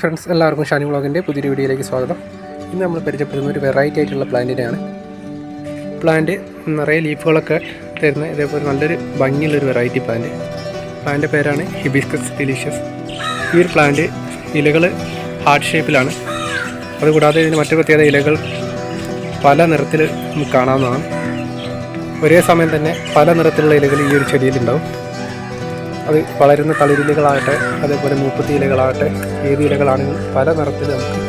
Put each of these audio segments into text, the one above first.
Friends എല്ലാവർക്കും ഷാനി വ്ളോഗിന്റെ പുതിയൊരു വീഡിയോയിലേക്ക് സ്വാഗതം. ഇന്ന് നമ്മൾ പരിചയപ്പെടുന്ന ഒരു വെറൈറ്റി ആയിട്ടുള്ള പ്ലാന്റിനെയാണ്. പ്ലാന്റ് നിറയെ ലീഫുകളൊക്കെ തരുന്ന ഇതേപോലെ നല്ലൊരു ഭംഗിയുള്ളൊരു വെറൈറ്റി പ്ലാന്റ് പ്ലാന്റ് പേരാണ് ഹിബിസ്കസ് ഡിലീഷ്യസ് ഈ ഒരു പ്ലാന്റ് ഇലകൾ ഹാർട്ട് ഷേപ്പിലാണ് അതുകൂടാതെ ഇതിന് മറ്റു പ്രത്യേകത ഇലകൾ പല നിറത്തിൽ കാണാവുന്നതാണ്. ഒരേ സമയം തന്നെ പല നിറത്തിലുള്ള ഇലകൾ ഈ ഒരു ചെടിയിലുണ്ടാവും. അത് വളരുന്ന തളിരിലകളാകട്ടെ അതേപോലെ മൂപ്പത്തി ഇലകളാകട്ടെ ഏത് ഇലകളാണെങ്കിലും പല നിറത്തിൽ നമുക്ക്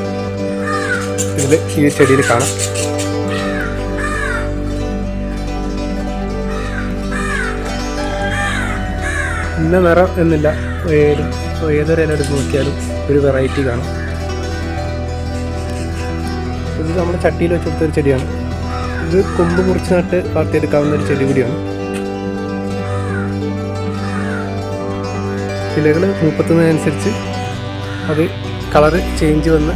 ഇതിൽ ഈ ചെടിയിൽ കാണാം. ഇന്ന നിറം എന്നില്ല. ഏതും ഏതൊരു ഇല നോക്കിയാലും ഒരു വെറൈറ്റി കാണും. ഇത് നമ്മുടെ ചട്ടിയിൽ വെച്ചെടുത്തൊരു ചെടിയാണ്. ഇത് കൊമ്പ് മുറിച്ച് നട്ട് വളർത്തിയെടുക്കാവുന്ന ഒരു ചെടി കൂടിയാണ്. ഇലകൾ മുപ്പത്തുന്നതിനനുസരിച്ച് അത് കളറ് ചേഞ്ച് വന്ന്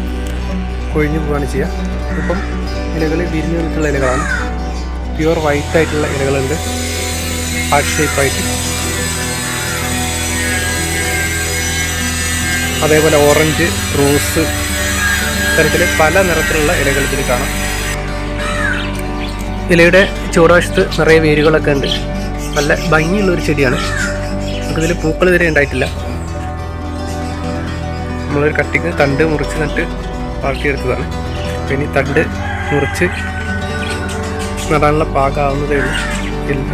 കൊഴിഞ്ഞു പോവുകയാണ് ചെയ്യുക. ഇപ്പം ഇലകൾ വിരിഞ്ഞു നിൽക്കുന്ന ഇലകളാണ്. പ്യുവർ വൈറ്റ് ആയിട്ടുള്ള ഇലകളുണ്ട്. ഹാർട്ട് ഷേപ്പായിട്ട് അതേപോലെ ഓറഞ്ച് റോസ് തരത്തിൽ പല നിറത്തിലുള്ള ഇലകൾ ഇതിൽ കാണാം. ഇലയുടെ ചൂടാശത്ത് നിറയെ വേരുകളൊക്കെ ഉണ്ട്. നല്ല ഭംഗിയുള്ളൊരു ചെടിയാണ്. നമുക്കിതിൽ പൂക്കൾ ഇതുവരെ ഉണ്ടായിട്ടില്ല. നമ്മളൊരു കട്ടിക്ക് തണ്ട് മുറിച്ച് നട്ട് വളർത്തിയെടുത്തതാണ്. ഈ തണ്ട് മുറിച്ച് നടാനുള്ള പാകാവുന്നതേ ഉള്ളൂ.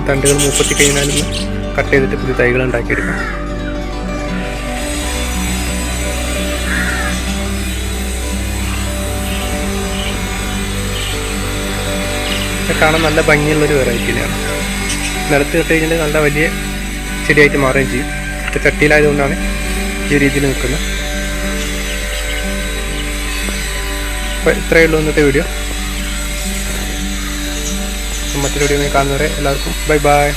തണ്ടുകൾ മൂപ്പത്തി കഴിഞ്ഞാലും കട്ട് ചെയ്തിട്ട് പുതിയ തൈകൾ ഉണ്ടാക്കിയെടുക്കാം. കാണാൻ നല്ല ഭംഗിയുള്ളൊരു വെറൈറ്റിയാണ് നിലത്ത് കെട്ട് കഴിഞ്ഞാൽ നല്ല വലിയ ചെടിയായിട്ട് മാറുകയും ചെയ്യും. ഇത് ചട്ടിയിലായതുകൊണ്ടാണ് ഈ രീതിയിൽ നിൽക്കുന്നത്. അപ്പോൾ ഇത്രയേ ഉള്ളൂ ഇന്നത്തെ വീഡിയോ മറ്റൊരു വീഡിയോ കാണുന്നവരെ എല്ലാവർക്കും ബൈ ബൈ